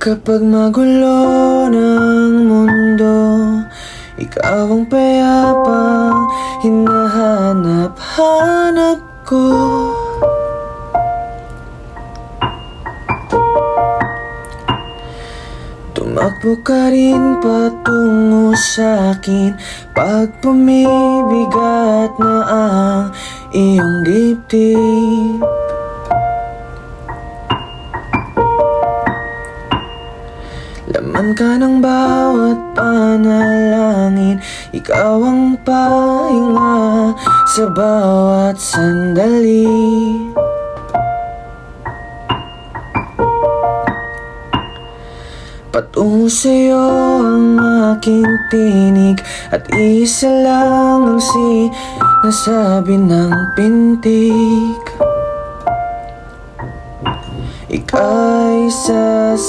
Kapag magulo ng mundo Ikaw ang payapang hinahanap-hanap ko. Tumakbo ka rin patungo sa Pag pumibigat na ang iyong dibdib Laman ka ng bawat panalangin Ikaw ang pahinga sa bawat sandali. Patungo sa'yo ang aking tinig At isa lang ang sinasabi ng pintig Ika'y sasalubong